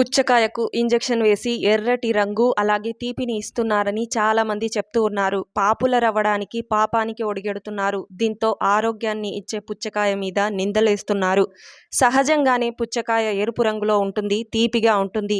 పుచ్చకాయకు injection వేసి ఎర్రటి రంగు అలాగే తీపిని ఇస్తున్నారని చాలామంది చెప్తూ ఉన్నారు. పాపులర్ అవ్వడానికి పాపానికి ఒడిగెడుతున్నారు. దీంతో ఆరోగ్యాన్ని ఇచ్చే పుచ్చకాయ మీద నిందలేస్తున్నారు. సహజంగానే పుచ్చకాయ ఎరుపు రంగులో ఉంటుంది తీపిగా ఉంటుంది.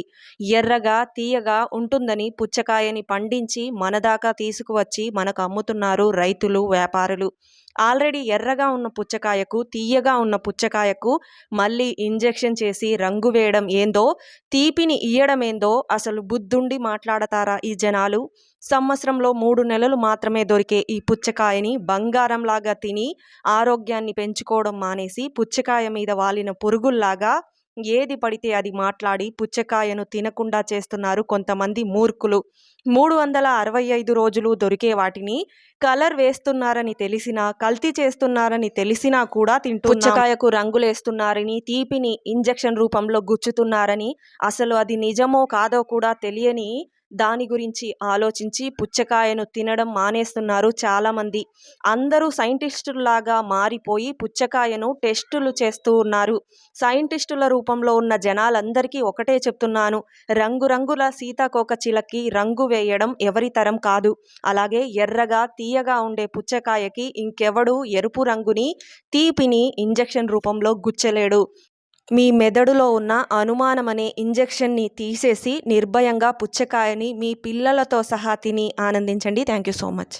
ఎర్రగా తీయగా ఉంటుందని పుచ్చకాయని పండించి మన దాకా తీసుకువచ్చి మనకు అమ్ముతున్నారు రైతులు వ్యాపారులు. ఆల్రెడీ ఎర్రగా ఉన్న పుచ్చకాయకు తీయగా ఉన్న పుచ్చకాయకు మళ్ళీ ఇంజెక్షన్ చేసి రంగు వేయడం ఏందో తీపిని ఇయ్యడం ఏందో అసలు బుద్ధుండి మాట్లాడతారా ఈ జనాలు? సంవత్సరంలో మూడు నెలలు మాత్రమే దొరికే ఈ పుచ్చకాయని బంగారంలాగా తిని ఆరోగ్యాన్ని పెంచుకోవడం మానేసి పుచ్చకాయ మీద వాలిన పురుగుల్లాగా ఏది పడితే అది మాట్లాడి పుచ్చకాయను తినకుండా చేస్తున్నారు కొంతమంది మూర్ఖులు. మూడు వందల అరవై ఐదు రోజులు దొరికే వాటిని కలర్ వేస్తున్నారని తెలిసినా కల్తీ చేస్తున్నారని తెలిసినా కూడా తింటూ పుచ్చకాయకు రంగులేస్తున్నారని తీపిని ఇంజెక్షన్ రూపంలో గుచ్చుతున్నారని అసలు అది నిజమో కాదో కూడా తెలియని దాని గురించి ఆలోచించి పుచ్చకాయను తినడం మానేస్తున్నారు చాలామంది. అందరూ సైంటిస్టులాగా మారిపోయి పుచ్చకాయను టెస్టులు చేస్తూ ఉన్నారు. సైంటిస్టుల రూపంలో ఉన్న జనాలందరికీ ఒకటే చెప్తున్నాను. రంగురంగుల సీతాకోక చిలకి రంగు వేయడం ఎవరి తరం కాదు. అలాగే ఎర్రగా తీయగా ఉండే పుచ్చకాయకి ఇంకెవడు ఎరుపు రంగుని తీపిని ఇంజెక్షన్ రూపంలో గుచ్చలేడు. మీ మెదడులో ఉన్న అనుమానం అనే ఇంజెక్షన్ని తీసేసి నిర్భయంగా పుచ్చకాయని మీ పిల్లలతో సహా తిని ఆనందించండి. Thank you so much.